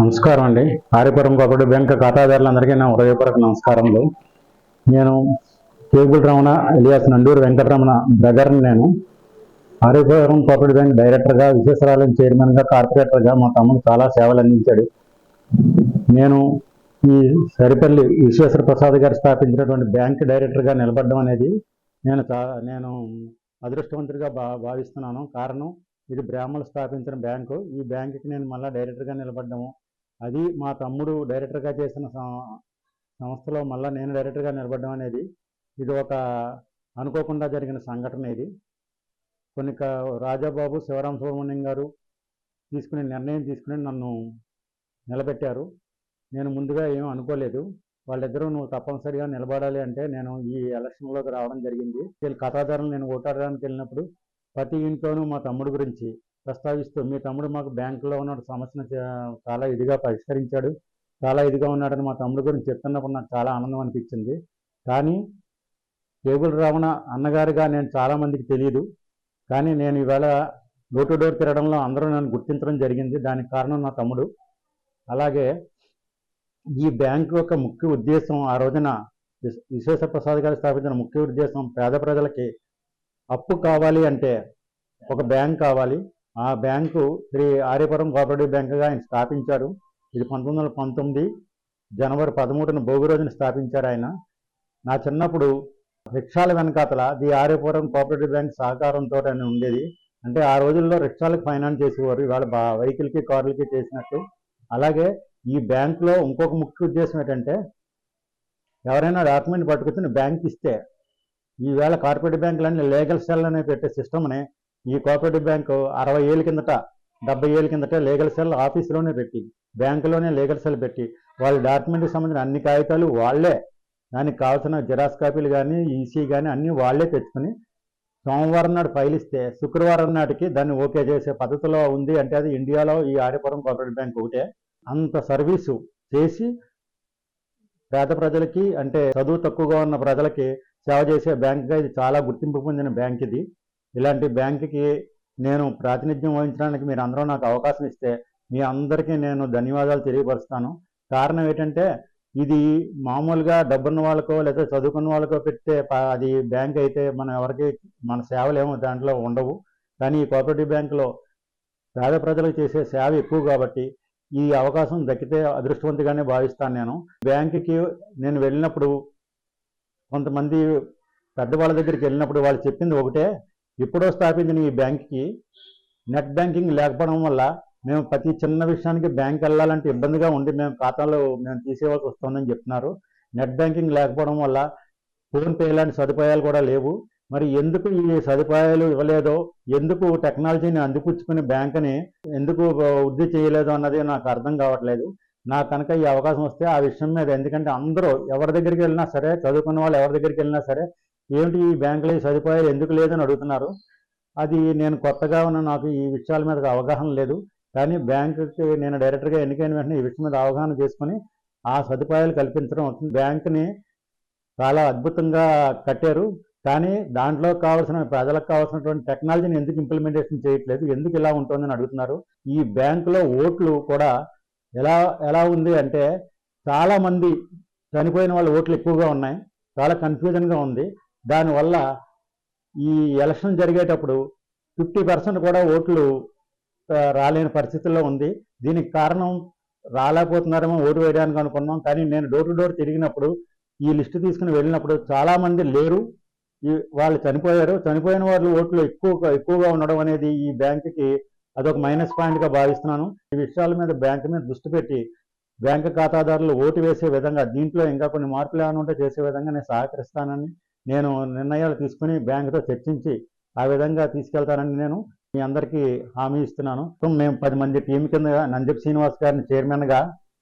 నమస్కారం అండి. Aryapuram cooperative bank ఖాతాదారులందరికీ నా హృదయపూర్వక నమస్కారములు. నేను కేబుల్ రమణ ఇలియాస్ నండూరు వెంకటరమణ బ్రదర్ని నేను. ఆర్యపురం కోపరేటివ్ బ్యాంక్ డైరెక్టర్గా విశ్వేశ్వరాలయం చైర్మన్గా కార్పొరేటర్గా మా తమ్ముడు చాలా సేవలు అందించాడు. నేను ఈ సరిపల్లి విశ్వేశ్వర ప్రసాద్ గారు స్థాపించినటువంటి బ్యాంక్ డైరెక్టర్గా నిలబడడం అనేది నేను నేను అదృష్టవంతుడిగా భా భావిస్తున్నాను. కారణం ఇది బ్రాహ్మణులు స్థాపించిన బ్యాంకు. ఈ బ్యాంకుకి నేను మళ్ళీ డైరెక్టర్గా నిలబడ్డాము. అది మా తమ్ముడు డైరెక్టర్గా చేసిన సం- సంస్థలో మళ్ళీ నేను డైరెక్టర్గా నిలబడడం అనేది ఇది ఒక అనుకోకుండా జరిగిన సంఘటన ఇది. కొన్ని రాజాబాబు శివరామ సుబ్రహ్మణ్యం గారు తీసుకునే నిర్ణయం తీసుకుని నన్ను నిలబెట్టారు. నేను ముందుగా ఏం అనుకోలేదు. వాళ్ళిద్దరూ నువ్వు తప్పనిసరిగా నిలబడాలి అంటే నేను ఈ ఎలక్షన్లోకి రావడం జరిగింది. వీళ్ళు ఖాతాదారులు నేను ఓటాడడానికి వెళ్ళినప్పుడు ప్రతి ఇంట్లోనూ మా తమ్ముడు గురించి ప్రస్తావిస్తూ మీ తమ్ముడు మాకు బ్యాంకులో ఉన్న సమస్యను చాలా ఇదిగా పరిష్కరించాడు చాలా ఇదిగా ఉన్నాడని మా తమ్ముడు గురించి చెప్తున్నప్పుడు నాకు చాలా ఆనందం అనిపించింది. కానీ కేబుల్ రమణ అన్నగారిగా నేను చాలా మందికి తెలియదు కానీ నేను ఈవేళ డోర్ టు డోర్ తిరగడంలో అందరూ నన్ను గుర్తించడం జరిగింది. దానికి కారణం నా తమ్ముడు. అలాగే ఈ బ్యాంకు యొక్క ముఖ్య ఉద్దేశం ఆ రోజున విశ్- విశ్వేశ్వర ప్రసాద్ గారు స్థాపించిన ముఖ్య ఉద్దేశం పేద ప్రజలకి అప్పు కావాలి అంటే ఒక బ్యాంక్ కావాలి. ఆ బ్యాంకు శ్రీ ఆర్యపురం కోఆపరేటివ్ బ్యాంకుగా ఆయన స్థాపించారు. ఇది పంతొమ్మిది వందల పంతొమ్మిది జనవరి పదమూడున భోగి రోజున స్థాపించారు ఆయన. నా చిన్నప్పుడు రిక్షాల వెనకాతల ది ఆర్యపురం కోఆపరేటివ్ బ్యాంక్ సహకారంతో అని ఉండేది. అంటే ఆ రోజుల్లో రిక్షాలకు ఫైనాన్స్ చేసేవారు. ఇవాళ బా వెహికల్కి కార్లకి చేసినట్టు. అలాగే ఈ బ్యాంకులో ఇంకొక ముఖ్య ఉద్దేశం ఏంటంటే ఎవరైనా డాక్యుమెంట్ పట్టుకొచ్చిన బ్యాంక్ ఇస్తే ఈవేళ కార్పొరేట్ బ్యాంకులన్నీ లీగల్ సెల్ అనే పెట్టే సిస్టమ్ని ఈ కోఆపరేటివ్ బ్యాంకు అరవై ఏళ్ళ కిందట డెబ్బై ఏళ్ళ కిందట లీగల్ సెల్ ఆఫీసులోనే పెట్టి బ్యాంకులోనే లీగల్ సెల్ పెట్టి వాళ్ళ డాక్యుమెంట్కి సంబంధించిన అన్ని కాగితాలు వాళ్ళే. దానికి కావాల్సిన జిరాక్స్ కాపీలు కానీ ఈసీ కానీ అన్నీ వాళ్ళే తెచ్చుకొని సోమవారం నాడు ఫైల్ ఇస్తే శుక్రవారం నాటికి దాన్ని ఓకే చేసే పద్ధతిలో ఉంది అంటే అది ఇండియాలో ఈ ఆడిపురం కోఆపరేటివ్ బ్యాంక్ ఒకటే. అంత సర్వీసు చేసి పేద ప్రజలకి అంటే చదువు తక్కువగా ఉన్న ప్రజలకి సేవ చేసే బ్యాంక్గా ఇది చాలా గుర్తింపు పొందిన బ్యాంక్ ఇది. ఇలాంటి బ్యాంకుకి నేను ప్రాతినిధ్యం వహించడానికి మీరు అందరూ నాకు అవకాశం ఇస్తే మీ అందరికీ నేను ధన్యవాదాలు తెలియపరుస్తాను. కారణం ఏంటంటే ఇది మామూలుగా డబ్బున్న వాళ్ళకో లేదా చదువుకున్న వాళ్ళకో పెట్టే అది బ్యాంక్ అయితే మనం ఎవరికి మన సేవలు ఏమో దాంట్లో ఉండవు. కానీ ఈ కోఆపరేటివ్ బ్యాంకులో పేద ప్రజలకు చేసే సేవ ఎక్కువ కాబట్టి ఈ అవకాశం దక్కితే అదృష్టవంతిగానే భావిస్తాను నేను. బ్యాంకుకి నేను వెళ్ళినప్పుడు కొంతమంది పెద్దవాళ్ళ దగ్గరికి వెళ్ళినప్పుడు వాళ్ళు చెప్పింది ఒకటే ఎప్పుడో స్థాపించిన ఈ బ్యాంక్కి నెట్ బ్యాంకింగ్ లేకపోవడం వల్ల మేము ప్రతి చిన్న విషయానికి బ్యాంక్ వెళ్ళాలంటే ఇబ్బందిగా ఉండి మేము ఖాతాలో మేము తీసేవాల్సి వస్తుందని చెప్తున్నారు. నెట్ బ్యాంకింగ్ లేకపోవడం వల్ల ఫోన్పే లాంటి సదుపాయాలు కూడా లేవు. మరి ఎందుకు ఈ సదుపాయాలు ఇవ్వలేదో ఎందుకు టెక్నాలజీని అందిపుచ్చుకుని బ్యాంకుని ఎందుకు వృద్ధి చేయలేదు అన్నది నాకు అర్థం కావట్లేదు. నాకు కనుక ఈ అవకాశం వస్తే ఆ విషయం మీద ఎందుకంటే అందరూ ఎవరి దగ్గరికి వెళ్ళినా సరే చదువుకున్న వాళ్ళు ఎవరి దగ్గరికి వెళ్ళినా సరే ఏమిటి ఈ బ్యాంకులో సదుపాయాలు ఎందుకు లేదని అడుగుతున్నారు. అది నేను కొత్తగా ఉన్న నాకు ఈ విషయాల మీద అవగాహన లేదు. కానీ బ్యాంకుకి నేను డైరెక్టర్గా ఎన్నికైన వెంటనే ఈ విషయం మీద అవగాహన చేసుకుని ఆ సదుపాయాలు కల్పించడం అవుతుంది. బ్యాంకుని చాలా అద్భుతంగా కట్టారు. కానీ దాంట్లో కావాల్సిన ప్రజలకు కావాల్సినటువంటి టెక్నాలజీని ఎందుకు ఇంప్లిమెంటేషన్ చేయట్లేదు? ఎందుకు ఇలా ఉంటుందని అడుగుతున్నారు. ఈ బ్యాంకులో ఓట్లు కూడా ఎలా ఎలా ఉంది అంటే చాలామంది చనిపోయిన వాళ్ళ ఓట్లు ఎక్కువగా ఉన్నాయి. చాలా కన్ఫ్యూజన్గా ఉంది. దానివల్ల ఈ ఎలక్షన్ జరిగేటప్పుడు ఫిఫ్టీ పర్సెంట్ కూడా ఓట్లు రాలేని పరిస్థితుల్లో ఉంది. దీనికి కారణం రాలేకపోతున్నారేమో ఓటు వేయడానికి అనుకున్నాం. కానీ నేను డోర్ టు డోర్ తిరిగినప్పుడు ఈ లిస్టు తీసుకుని వెళ్ళినప్పుడు చాలామంది లేరు. ఈ వాళ్ళు చనిపోయారు. చనిపోయిన వాళ్ళు ఓట్లు ఎక్కువ ఎక్కువగా ఉండడం అనేది ఈ బ్యాంకుకి అదొక మైనస్ పాయింట్గా భావిస్తున్నాను. ఈ విషయాల మీద బ్యాంకు మీద దృష్టి పెట్టి బ్యాంకు ఖాతాదారులు ఓటు వేసే విధంగా దీంట్లో ఇంకా కొన్ని మార్పులు ఏమైనా ఉంటే చేసే విధంగా నేను సహకరిస్తానని నేను నిర్ణయాలు తీసుకుని బ్యాంకుతో చర్చించి ఆ విధంగా తీసుకెళ్తానని నేను మీ అందరికీ హామీ ఇస్తున్నాను. మేము పది మంది టీం కింద నందీప్ శ్రీనివాస్ గారిని చైర్మన్గా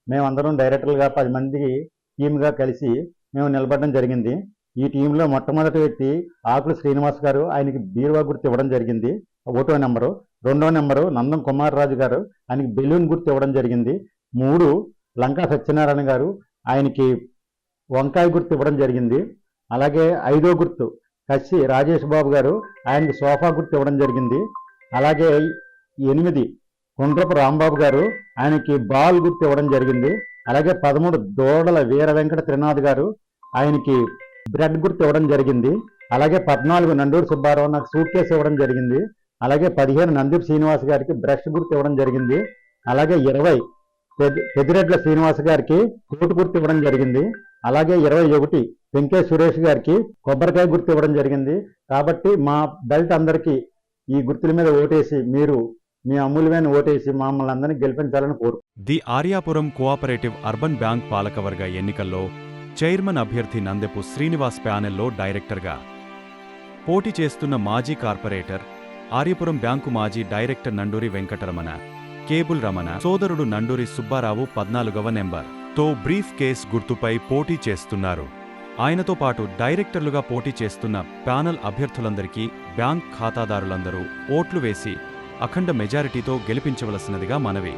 మేమందరం డైరెక్టర్లుగా పది మంది టీమ్గా కలిసి మేము నిలబడడం జరిగింది. ఈ టీంలో మొట్టమొదటి వ్యక్తి ఆకులు శ్రీనివాస్ గారు. ఆయనకి బీరువా గుర్తు ఇవ్వడం జరిగింది. ఒకటో నెంబరు. రెండో నెంబరు నందం కుమార్ రాజు గారు. ఆయనకి బెలూన్ గుర్తు ఇవ్వడం జరిగింది. మూడు లంకా సత్యనారాయణ గారు. ఆయనకి వంకాయ గుర్తు ఇవ్వడం జరిగింది. అలాగే ఐదో గుర్తు కసి రాజేష్ బాబు గారు ఆయనకి సోఫా గుర్తు ఇవ్వడం జరిగింది. అలాగే ఎనిమిది కుండ్రపు రాంబాబు గారు ఆయనకి బాల్ గుర్తు ఇవ్వడం జరిగింది. అలాగే పదమూడు దోడల వీర వెంకట త్రినాథ్ గారు ఆయనకి బ్రెడ్ గుర్తు ఇవ్వడం జరిగింది. అలాగే పద్నాలుగు నండూరు సుబ్బారావు నాకు సూట్ కేసు ఇవ్వడం జరిగింది. అలాగే పదిహేను నందూరు శ్రీనివాస్ గారికి బ్రష్ గుర్తు ఇవ్వడం జరిగింది. అలాగే ఇరవై పెద్ద- పెద్దిరెడ్ల శ్రీనివాస్ గారికి కోటు గుర్తు ఇవ్వడం జరిగింది. అలాగే ఇరవై ఒకటి వెంకటేష్ సురేష్ గారికి కొబ్బరికాయ గుర్తు ఇవ్వడం జరిగింది. కాబట్టి మా బెల్ట్ అందరికీ ఈ గుర్తుల మీద ఓటేసి మీరు మీ అమూల్యమైన ఓటేసి మమ్మల్ని అందరినీ గెలిపించాలని కోరు. The Aryapuram cooperative urban bank పాలకవర్గ ఎన్నికల్లో చైర్మన్ అభ్యర్థి నందెపు శ్రీనివాస్ ప్యానెల్లో డైరెక్టర్గా పోటీ చేస్తున్న మాజీ కార్పొరేటర్ ఆర్యపురం బ్యాంకు మాజీ డైరెక్టర్ నండూరి వెంకటరమణ. కేబుల్ రమణ సోదరుడు నండూరి సుబ్బారావు పద్నాలుగవ నెంబర్. తో బ్రీఫ్ కేస్ గుర్తుపై పోటీ చేస్తున్నారు. ఆయనతో పాటు డైరెక్టర్లుగా పోటీ చేస్తున్న ప్యానల్ అభ్యర్థులందరికీ బ్యాంక్ ఖాతాదారులందరూ ఓట్లు వేసి అఖండ మెజారిటీతో గెలిపించవలసినదిగా మనవి.